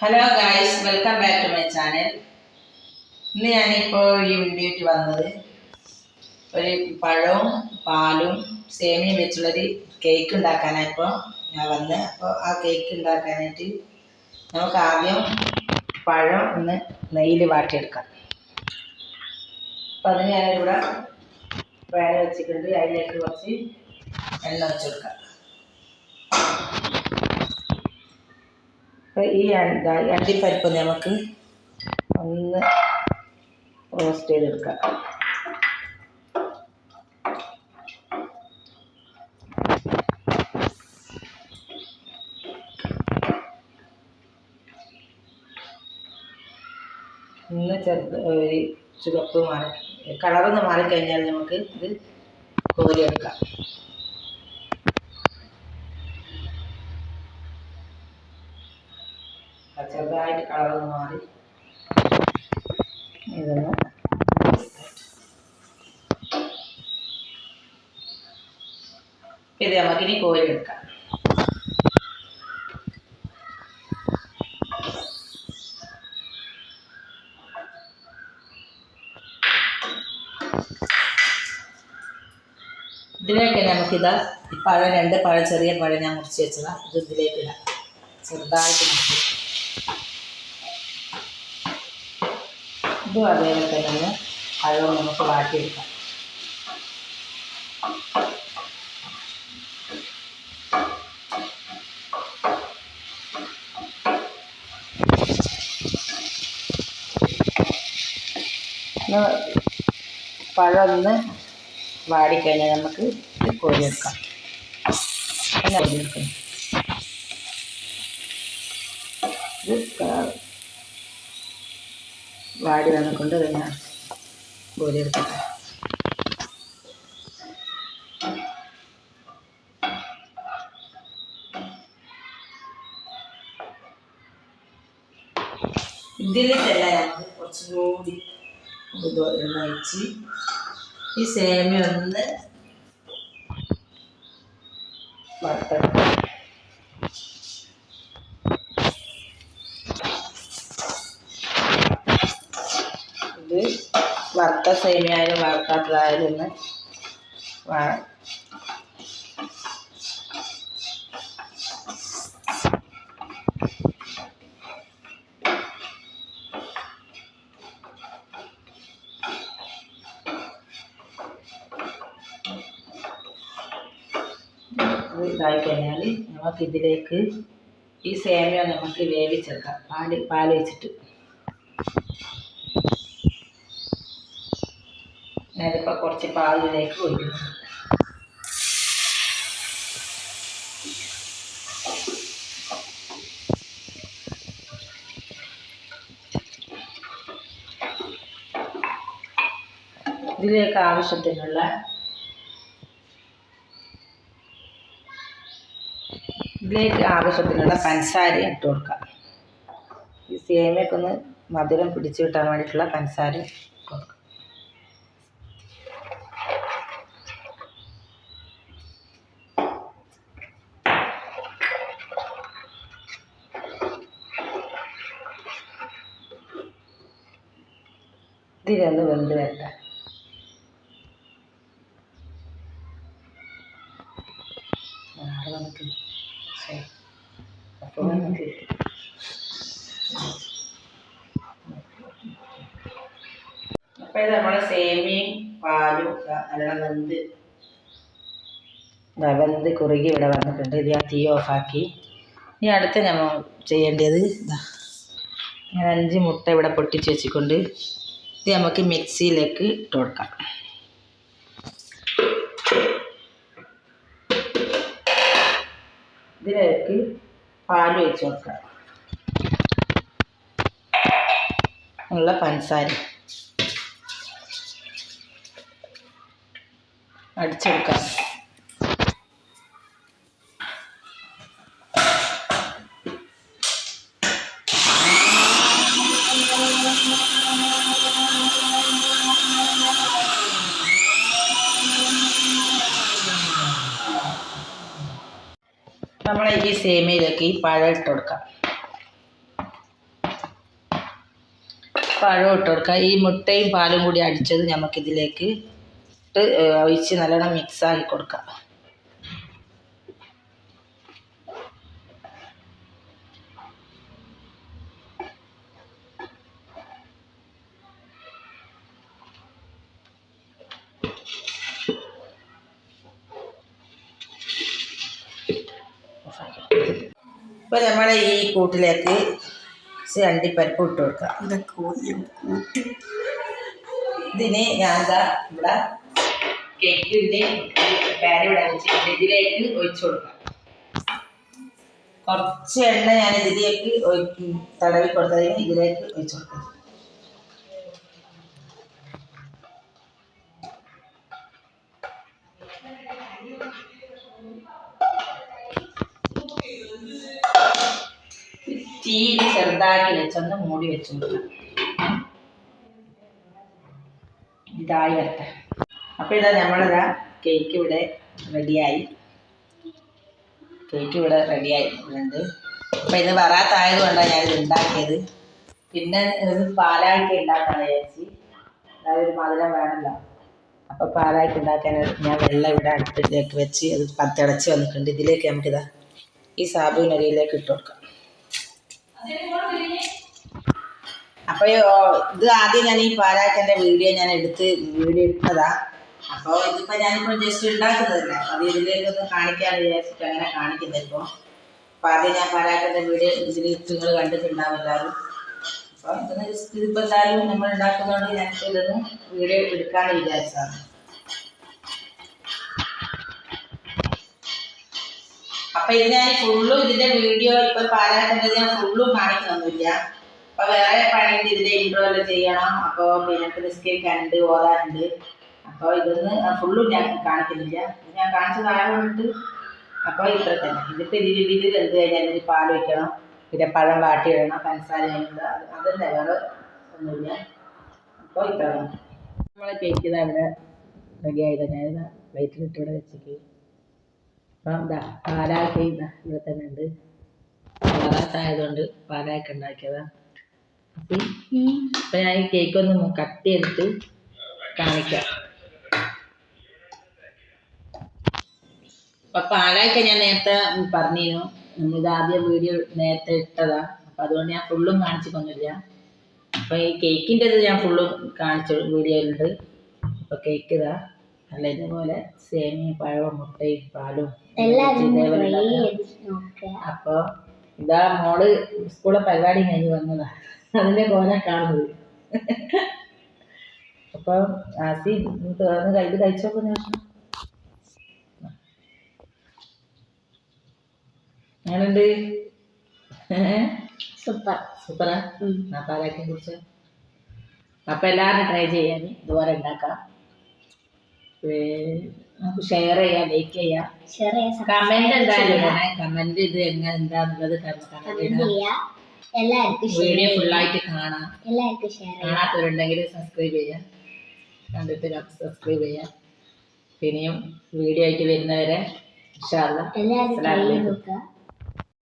Hello guys welcome back to my channel ഇന്ന് ഞാനിപ്പോൾ ഈ വീഡിയോയ്ക്ക് വന്നത് ഒരു പഴവും പാലും സേമിയും വെച്ചുള്ളൊരു കേക്ക് ഉണ്ടാക്കാനായിപ്പോൾ ഞാൻ വന്ന്. അപ്പോൾ ആ കേക്ക് ഉണ്ടാക്കാനായിട്ട് നമുക്ക് ആദ്യം പഴം ഒന്ന് നെയ്യിൽ വാട്ടിയെടുക്കാം. അപ്പോൾ അതിന് ഞാനിവിടെ പാൻ വെച്ചിട്ടുണ്ട്. അതിലേക്ക് കുറച്ച് എണ്ണ വെച്ച് കൊടുക്കാം. അപ്പോൾ ഈ അണ്ട അണ്ടിപ്പരിപ്പ് നമുക്ക് ഒന്ന് റോസ്റ്റ് ചെയ്തെടുക്കാം. ഒന്ന് ചെറുത് ഒരു ചുവപ്പ് മാറി കളറൊന്ന് മാറിക്കഴിഞ്ഞാൽ നമുക്ക് ഇത് കോരിയെടുക്കാം ചെറുതായിട്ട് കളറൊന്ന് മാറി. ഇതൊന്ന് ഇത് കോരിയെടുക്കാം ഇതിലേക്ക് നമുക്കിതാ പഴം രണ്ട് പഴം ചെറിയ പഴം ഞാൻ മുറിച്ച് വെച്ചതാണ് ഇത് ഇതിലേക്ക് ഇടാം. ചെറുതായിട്ട് ഇതും അതേപോലെ തന്നെ പഴവും നമുക്ക് വാട്ടിയെടുക്കാം പഴം വാടിക്കഴിഞ്ഞാൽ നമുക്ക് കോരിയെടുക്കാം അങ്ങനെ കോരിയെടുക്കണം ഇത് ക- വാടി വന്നിക്കൊണ്ട് കഴിഞ്ഞാൽ കോരിയെടുക്കട്ടെ ഇതിലേക്കല്ല നമുക്ക് കുറച്ചുകൂടി ഇത് എണ്ണ ഈ സേമിയ ഒന്ന് വറുത്തെടുക്കാം ഇത് വറുത്ത സേമിയായാലും വറുക്കാത്തതായാലും ഒന്ന് ഇതായി കഴിഞ്ഞാൽ നമുക്ക് ഇതിലേക്ക് ഈ സേമിയ നമുക്ക് വേവിച്ചെടുക്കാം. പാൽ പാൽ വെച്ചിട്ട് ഞാനിപ്പോൾ കുറച്ച് പാലിലേക്ക് ഒഴിക്കുന്നു. ഇതിലേക്ക് ആവശ്യത്തിനുള്ള ഇതിലേക്ക് ആവശ്യത്തിനുള്ള പഞ്ചസാര ഇട്ട് കൊടുക്കാം. ഈ സേമിയക്കൊന്ന് മധുരം പിടിച്ചു കിട്ടാൻ വേണ്ടിയിട്ടുള്ള പഞ്ചസാര ഇട്ട് ഒന്ന് വെന്ത് വരട്ടെ. നമുക്ക് അപ്പോൾ നമുക്ക് അപ്പോൾ ഇത് നമ്മളെ സേമിയയും പാലും വെന്ത്. വെന്ത് കുറുകി ഇവിടെ വന്നിട്ടുണ്ട്. ഇത് ഞാൻ തീ ഓഫാക്കി ഇനി അടുത്ത നമ്മൾ ചെയ്യേണ്ടത് ഇതാ ഞാൻ അഞ്ച് മുട്ട ഇവിടെ പൊട്ടിച്ച് വെച്ചിക്കൊണ്ട് ഇത് നമുക്ക് മിക്സിയിലേക്ക് ഇട്ട് കൊടുക്കാം. ഇതിലേക്ക് പാൽ ഒഴിച്ച് കൊടുക്കാം. ഉള്ള പഞ്ചസാര അടിച്ചെടുക്കാം. നമ്മൾ ഈ സേമിയയിലേക്ക് ഈ പഴം ഇട്ട് കൊടുക്കാം. പഴം ഇട്ട് കൊടുക്കുക ഈ മുട്ടയും പാലും കൂടി അടിച്ചത് നമുക്കിതിലേക്ക് ഇട്ട് ഒഴിച്ച് നല്ലോണം മിക്സ് ആക്കി കൊടുക്കാം. ഇപ്പൊ നമ്മൾ ഈ കൂട്ടിലേക്ക് അണ്ടിപ്പരിപ്പ് ഇട്ട് കൊടുക്കാം. ഇതിന് ഞാൻ ഇവിടെ കേക്കിന്റെ പാൻ ഇവിടെ വെച്ചിട്ടുണ്ട്. ഇതിലേക്ക് ഒഴിച്ചു കൊടുക്കാം. കുറച്ച് എണ്ണ ഞാൻ ഇതിലേക്ക് തടവി കൊടുത്തതിന് ഇതിലേക്ക് ഒഴിച്ചു കൊടുക്കാം. തീരെ ചെറുതാക്കി വെച്ചൊന്ന് മൂടി വെച്ചു ഇതായി വരട്ടെ. അപ്പോൾ ഇതാ നമ്മളിതാ കേക്ക് ഇവിടെ റെഡിയായി കേക്ക് ഇവിടെ റെഡിയായി ഉണ്ട് അപ്പോൾ ഇത് വറാത്തായത് കൊണ്ടാണ് ഞാനിത് ഉണ്ടാക്കിയത്. പിന്നെ ഇത് പാലാക്കി ഉണ്ടാക്കാൻ വിചാരിച്ച്. അതായത് മധുരം വേണമല്ലോ അപ്പോൾ പാലാക്കി ഉണ്ടാക്കാൻ ഞാൻ വെള്ളം ഇവിടെ അടുപ്പിലേക്ക് വെച്ച് അത് പത്തടച്ച് വന്നിട്ടുണ്ട്. ഇതിലേക്ക് നമുക്കിതാ ഈ സാബുവിനരിയിലേക്ക് ഇട്ട് കൊടുക്കാം. അപ്പോൾ ഇത് ആദ്യം ഞാൻ ഈ പാലാക്കന്റെ വീഡിയോ ഞാൻ എടുത്ത് വീഡിയോ ഇട്ടതാ അപ്പോൾ ഇതിപ്പോൾ ഞാനിപ്പോൾ ജസ്റ്റ് ഉണ്ടാക്കുന്നതല്ല. അത് ഇതിലേക്കൊന്ന് കാണിക്കാന്ന് വിചാരിച്ചിട്ട് അങ്ങനെ കാണിക്കുന്നത് ഇപ്പോൾ അപ്പോൾ ആദ്യം ഞാൻ പാലാക്കന്റെ വീഡിയോ ഇതിൽ നിങ്ങൾ കണ്ടിട്ടുണ്ടാവും എല്ലാവരും. അപ്പോൾ ഇതിന് ജസ്റ്റ് ഇതിപ്പോൾ എന്തായാലും നമ്മൾ ഉണ്ടാക്കുന്നതുകൊണ്ട് ഞാൻ ഇതൊന്ന് വീഡിയോ എടുക്കാമെന്ന് വിചാരിച്ചതാണ്. അപ്പൊ ഇത് ഞാൻ ഫുള്ളും ഇതിന്റെ വീഡിയോ ഇപ്പൊ പാലാക്കുന്നത് ഞാൻ ഫുള്ളും കാണിക്കുന്നൊന്നുമില്ല. അപ്പൊ വേറെ പണിയുണ്ട് ഇതിന്റെ ഇൻട്രോ എല്ലാം ചെയ്യണം. അപ്പൊ പിന്നെ നിസ്കരിക്കാനുണ്ട് ഓതാനുണ്ട് അപ്പൊ ഇതൊന്ന് ഫുള്ളും ഞാൻ കാണിക്കുന്നില്ല. ഞാൻ കാണിച്ച കാണിച്ചതായതുകൊണ്ട് അപ്പൊ ഇത്ര തന്നെ. ഇതിപ്പോ ഇതിൽ ഇതിൽ എന്ത് കഴിഞ്ഞാൽ ഇതിൽ പാൽ വെക്കണം. പിന്നെ പഴം വാട്ടിയിടണം പഞ്ചസാര അതല്ല അത് അതല്ലേ വേറെ ഒന്നുമില്ല. അപ്പോൾ ഇത്ര. നമ്മളെ കേക്ക് ഇതാ ഇവിടെ റെഡി ആയി തന്നെ പ്ലേറ്റിലിട്ട് ഇവിടെ വെച്ചിട്ട് അപ്പം ഇതാ പാലാക്കി ഇവിടെ തന്നെ ഉണ്ട്. പാലാത്തായതുകൊണ്ട് പാലാക്കി ഉണ്ടാക്കിയതാ. അപ്പം ഇപ്പം ഞാൻ ഈ കേക്ക് ഒന്ന് കട്ട് ചെയ്തിട്ട് കാണിക്കാം. അപ്പം പാലാക്കി ഞാൻ നേരത്തെ പറഞ്ഞിരുന്നു. നമ്മളിത് ആദ്യം വീഡിയോ നേരത്തെ ഇട്ടതാ. അപ്പം അതുകൊണ്ട് ഞാൻ ഫുള്ളും കാണിച്ചിട്ടൊന്നുമില്ല. അപ്പം ഈ കേക്കിന്റെ ഇത് ഞാൻ ഫുള്ളും കാണിച്ചു വീഡിയോയിലുണ്ട്. അപ്പോൾ കേക്ക് ഇതാ. നല്ല ഇതുപോലെ സേമിയ പഴവും മുട്ടയും പാലും. അപ്പൊ ഇതാ മോൾ സ്കൂളിലെ പരിപാടി കഴിഞ്ഞ് വന്നതാ. അതിന്റെ കോന കാണുന്നത്. അപ്പൊ ആസി തുറന്ന് കയ്യിൽ കഴിച്ചോക്കെ അങ്ങനെണ്ട് സൂപ്പർ. സൂപ്പറാ. പാലാക്കി കുറിച്ച്. അപ്പൊ എല്ലാവരും ട്രൈ ചെയ്യാൻ ഇതുപോലെ ഉണ്ടാക്കാം. നമുക്ക് ഷെയർ ചെയ്യാം ലൈക്ക് ചെയ്യാം. ചെറിയ കമന്റ് എന്തായാലും ഇടണേ കമന്റ് ഇത് എങ്ങനെ എന്താന്നുള്ളത് എല്ലാവർക്കും വീഡിയോ ഫുള്ളായിട്ട് കാണാം. എല്ലാവർക്കും ഷെയർ കാണാത്തവരുണ്ടെങ്കിൽ സബ്സ്ക്രൈബ് ചെയ്യാം. കണ്ടിട്ട് സബ്സ്ക്രൈബ് ചെയ്യാം. പിന്നെയും വീഡിയോ ആയിട്ട് വരുന്നവരെ എല്ലാവരും